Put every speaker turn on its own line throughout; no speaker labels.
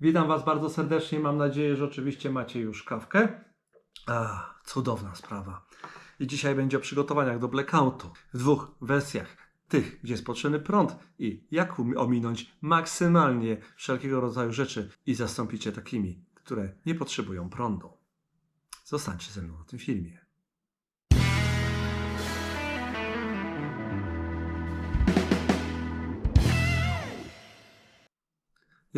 Witam Was bardzo serdecznie. Mam nadzieję, że oczywiście macie już kawkę. A, cudowna sprawa. I dzisiaj będzie o przygotowaniach do blackoutu w dwóch wersjach. Tych, gdzie jest potrzebny prąd i jak um- ominąć maksymalnie wszelkiego rodzaju rzeczy i zastąpić je takimi, które nie potrzebują prądu. Zostańcie ze mną na tym filmie.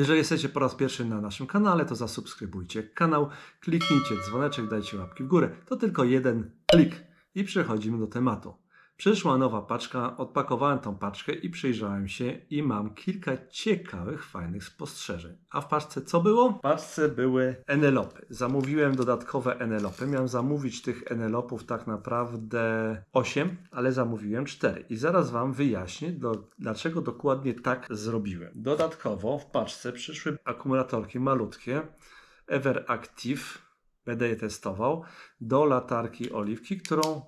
Jeżeli jesteście po raz pierwszy na naszym kanale, to zasubskrybujcie kanał, kliknijcie dzwoneczek, dajcie łapki w górę. To tylko jeden klik i przechodzimy do tematu. Przyszła nowa paczka, odpakowałem tą paczkę i przyjrzałem się i mam kilka ciekawych, fajnych spostrzeżeń. A w paczce co było? W paczce były enelopy. Zamówiłem dodatkowe enelopy. Miałem zamówić tych enelopów tak naprawdę 8, ale zamówiłem 4. I zaraz Wam wyjaśnię, do, dlaczego dokładnie tak zrobiłem. Dodatkowo w paczce przyszły akumulatorki malutkie Everactive. Będę je testował do latarki oliwki, którą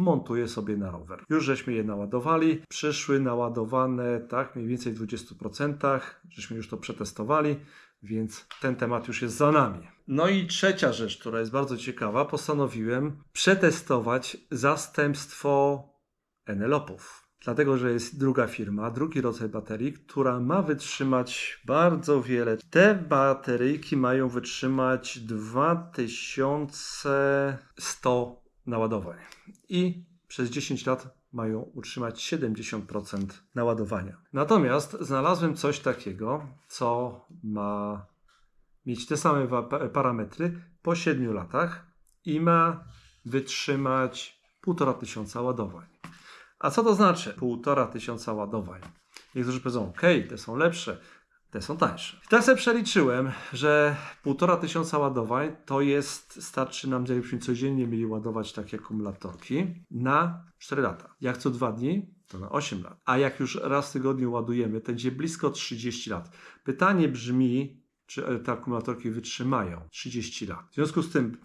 montuję sobie na rower. Już żeśmy je naładowali, przyszły naładowane tak mniej więcej w 20%, żeśmy już to przetestowali, więc ten temat już jest za nami. No i trzecia rzecz, która jest bardzo ciekawa, postanowiłem przetestować zastępstwo enelopów. Dlatego, że jest druga firma, drugi rodzaj baterii, która ma wytrzymać bardzo wiele. Te bateryjki mają wytrzymać 2100 naładowań i przez 10 lat mają utrzymać 70% naładowania. Natomiast znalazłem coś takiego, co ma mieć te same parametry po 7 latach i ma wytrzymać 1,5 tysiąca ładowań. A co to znaczy 1,5 tysiąca ładowań? Niektórzy powiedzą, ok, te są lepsze, te są tańsze. I tak sobie przeliczyłem, że 1,5 tysiąca ładowań to jest, starczy nam, żebyśmy codziennie mieli ładować takie akumulatorki na 4 lata. Jak co 2 dni, to na 8 lat. A jak już raz w tygodniu ładujemy, to będzie blisko 30 lat. Pytanie brzmi, czy te akumulatorki wytrzymają 30 lat. W związku z tym,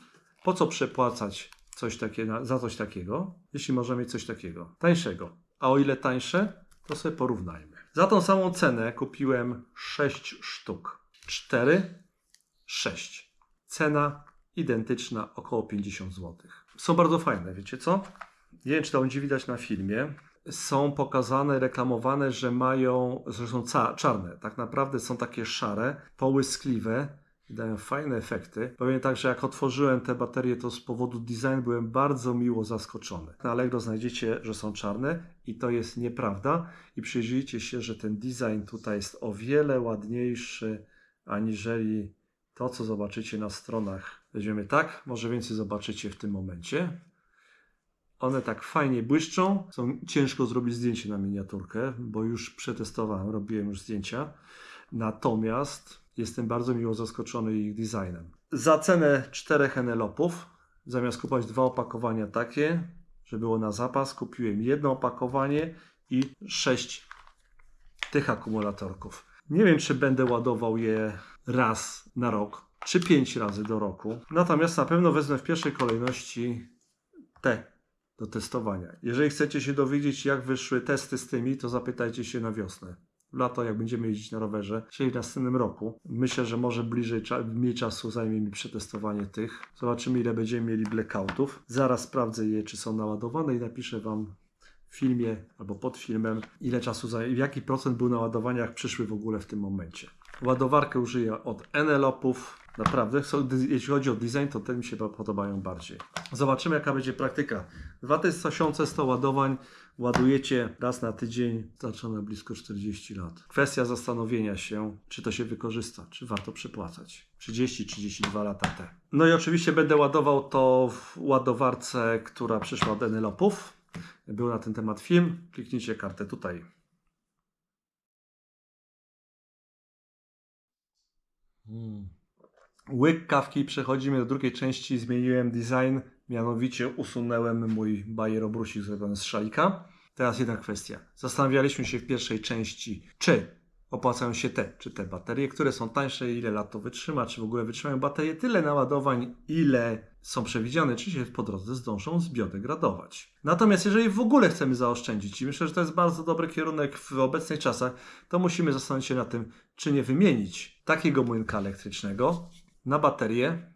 po co przepłacać coś takiego, za coś takiego, jeśli możemy mieć coś takiego tańszego? A o ile tańsze, to sobie porównajmy. Za tą samą cenę kupiłem 6 sztuk. 4, 6. Cena identyczna, około 50 zł. Są bardzo fajne, wiecie co? Nie wiem, czy to będzie widać na filmie. Są pokazane, reklamowane, że mają, ca- czarne. Tak naprawdę są takie szare, połyskliwe dają fajne efekty. Powiem tak, że jak otworzyłem te baterie, to z powodu design byłem bardzo miło zaskoczony. Na Allegro znajdziecie, że są czarne i to jest nieprawda. I przyjrzyjcie się, że ten design tutaj jest o wiele ładniejszy aniżeli to, co zobaczycie na stronach. Weźmiemy tak, może więcej zobaczycie w tym momencie. One tak fajnie błyszczą. Są ciężko zrobić zdjęcie na miniaturkę, bo już przetestowałem, robiłem już zdjęcia. Natomiast jestem bardzo miło zaskoczony ich designem. Za cenę czterech enelopów, zamiast kupować dwa opakowania takie, że było na zapas, kupiłem jedno opakowanie i sześć tych akumulatorków. Nie wiem, czy będę ładował je raz na rok, czy pięć razy do roku. Natomiast na pewno wezmę w pierwszej kolejności te do testowania. Jeżeli chcecie się dowiedzieć, jak wyszły testy z tymi, to zapytajcie się na wiosnę. Lato, jak będziemy jeździć na rowerze, czyli w następnym roku. Myślę, że może bliżej, mniej czasu zajmie mi przetestowanie tych. Zobaczymy, ile będziemy mieli blackoutów. Zaraz sprawdzę je, czy są naładowane i napiszę Wam w filmie albo pod filmem, ile czasu jaki procent był naładowania, jak przyszły w ogóle w tym momencie. Ładowarkę użyję od Enelopów. Naprawdę, jeśli chodzi o design, to te mi się podobają bardziej. Zobaczymy, jaka będzie praktyka. 2100 ładowań ładujecie raz na tydzień, starcza na blisko 40 lat. Kwestia zastanowienia się, czy to się wykorzysta, czy warto przepłacać. 30-32 lata te. No i oczywiście będę ładował to w ładowarce, która przyszła od Enelopów. Był na ten temat film. Kliknijcie kartę tutaj. Hmm. Łyk kawki, przechodzimy do drugiej części. Zmieniłem design, mianowicie usunąłem mój bajer obrusik zrobiony z szalika. Teraz jedna kwestia. Zastanawialiśmy się w pierwszej części, czy opłacają się te, czy te baterie, które są tańsze, ile lat to wytrzyma, czy w ogóle wytrzymają baterie tyle naładowań, ile są przewidziane, czy się po drodze zdążą zbiodegradować. Natomiast jeżeli w ogóle chcemy zaoszczędzić, i myślę, że to jest bardzo dobry kierunek w obecnych czasach, to musimy zastanowić się nad tym, czy nie wymienić takiego młynka elektrycznego na baterię,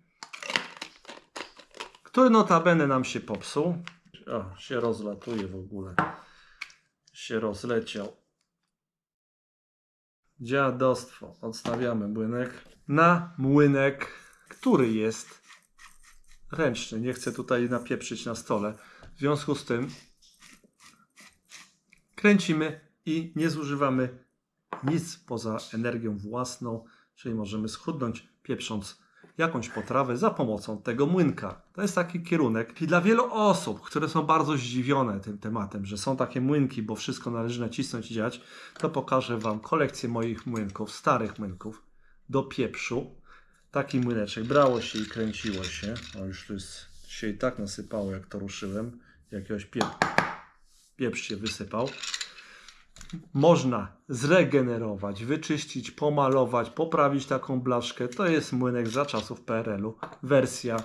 który notabene nam się popsuł. O, się rozlatuje w ogóle. Się rozleciał. Dziadostwo. Odstawiamy młynek na młynek, który jest ręczny. Nie chcę tutaj napieprzyć na stole. W związku z tym kręcimy i nie zużywamy nic poza energią własną, czyli możemy schudnąć pieprząc jakąś potrawę za pomocą tego młynka. To jest taki kierunek i dla wielu osób, które są bardzo zdziwione tym tematem, że są takie młynki, bo wszystko należy nacisnąć i działać, to pokażę Wam kolekcję moich młynków, starych młynków do pieprzu. Taki młyneczek brało się i kręciło się. O, już tu jest, się i tak nasypało, jak to ruszyłem. Jakiegoś pie... pieprz się wysypał. Można zregenerować, wyczyścić, pomalować, poprawić taką blaszkę. To jest młynek za czasów PRL-u. Wersja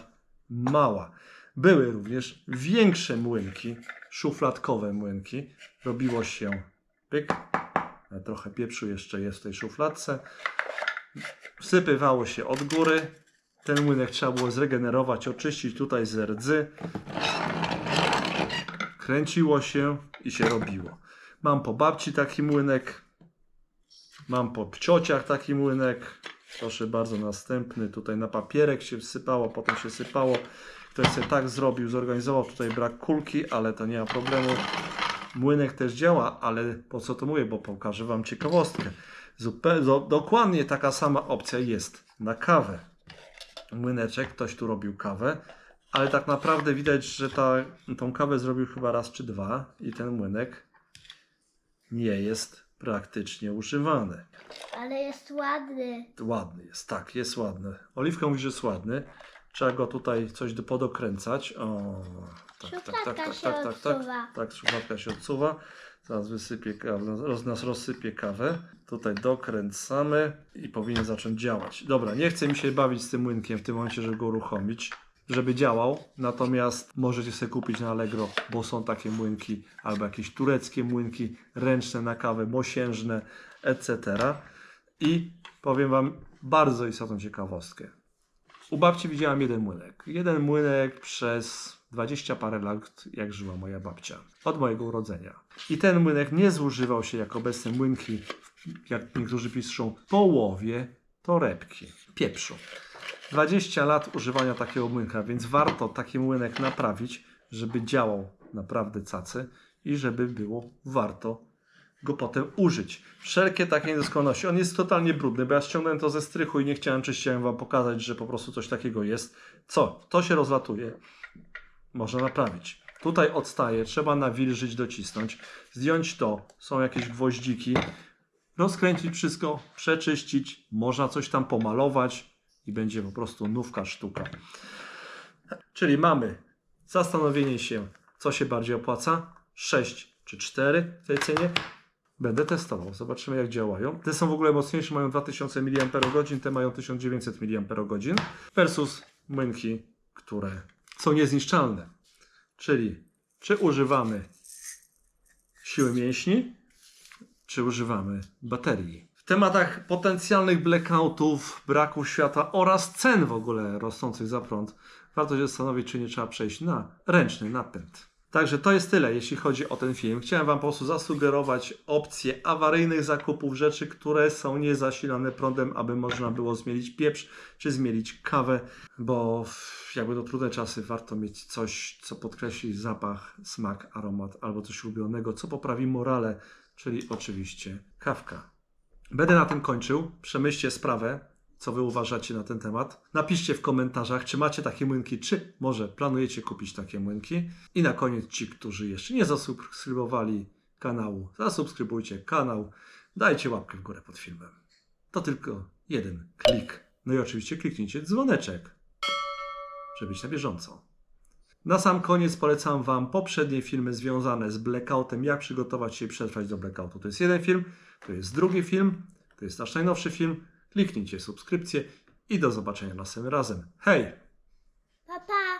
mała. Były również większe młynki, szufladkowe młynki. Robiło się pyk. Trochę pieprzu jeszcze jest w tej szufladce. Wsypywało się od góry. Ten młynek trzeba było zregenerować, oczyścić tutaj z rdzy. Kręciło się i się robiło. Mam po babci taki młynek. Mam po ciociach taki młynek. Proszę bardzo, następny. Tutaj na papierek się wsypało, potem się sypało. Ktoś sobie tak zrobił, zorganizował. Tutaj brak kulki, ale to nie ma problemu. Młynek też działa, ale po co to mówię, bo pokażę Wam ciekawostkę. Zupełnie, do, dokładnie taka sama opcja jest na kawę. Młyneczek, ktoś tu robił kawę, ale tak naprawdę widać, że ta, tą kawę zrobił chyba raz czy dwa i ten młynek nie jest praktycznie używany.
Ale jest ładny.
Ładny jest, tak, jest ładny. Oliwka mówi, że jest ładny. Trzeba go tutaj coś do podokręcać. O, tak, tak, tak, tak,
się
tak, tak, tak,
odsuwa.
tak, szufladka się odsuwa. Zaraz wysypie kawę, roz, nas rozsypie kawę. Tutaj dokręcamy i powinien zacząć działać. Dobra, nie chcę mi się bawić z tym młynkiem w tym momencie, żeby go uruchomić, żeby działał. Natomiast możecie sobie kupić na Allegro, bo są takie młynki, albo jakieś tureckie młynki ręczne na kawę, mosiężne, etc. I powiem Wam bardzo istotną ciekawostkę. U babci widziałam jeden młynek. Jeden młynek przez 20 parę lat, jak żyła moja babcia. Od mojego urodzenia. I ten młynek nie zużywał się jak obecne młynki, jak niektórzy piszą, połowie torebki pieprzu. 20 lat używania takiego młynka, więc warto taki młynek naprawić, żeby działał naprawdę cacy i żeby było warto go potem użyć. Wszelkie takie niedoskonałości. On jest totalnie brudny, bo ja ściągnąłem to ze strychu i nie chciałem, czy chciałem wam pokazać, że po prostu coś takiego jest. Co? To się rozlatuje. Można naprawić. Tutaj odstaje, trzeba nawilżyć, docisnąć. Zdjąć to. Są jakieś gwoździki. Rozkręcić wszystko, przeczyścić. Można coś tam pomalować i będzie po prostu nówka sztuka. Czyli mamy zastanowienie się, co się bardziej opłaca. 6 czy 4 w tej cenie. Będę testował, zobaczymy jak działają. Te są w ogóle mocniejsze, mają 2000 mAh, te mają 1900 mAh versus młynki, które są niezniszczalne. Czyli czy używamy siły mięśni, czy używamy baterii. W tematach potencjalnych blackoutów, braku światła oraz cen w ogóle rosnących za prąd, warto się zastanowić, czy nie trzeba przejść na ręczny napęd. Także to jest tyle, jeśli chodzi o ten film. Chciałem Wam po prostu zasugerować opcje awaryjnych zakupów, rzeczy, które są niezasilane prądem, aby można było zmielić pieprz czy zmielić kawę, bo jakby to trudne czasy, warto mieć coś, co podkreśli zapach, smak, aromat albo coś ulubionego, co poprawi morale, czyli oczywiście kawka. Będę na tym kończył. Przemyślcie sprawę, co wy uważacie na ten temat. Napiszcie w komentarzach, czy macie takie młynki, czy może planujecie kupić takie młynki. I na koniec ci, którzy jeszcze nie zasubskrybowali kanału, zasubskrybujcie kanał, dajcie łapkę w górę pod filmem. To tylko jeden klik. No i oczywiście kliknijcie dzwoneczek, żeby być na bieżąco. Na sam koniec polecam Wam poprzednie filmy związane z blackoutem, jak przygotować się i przetrwać do blackoutu. To jest jeden film, to jest drugi film, to jest nasz najnowszy film. Kliknijcie subskrypcję i do zobaczenia następnym razem. Hej!
Papa.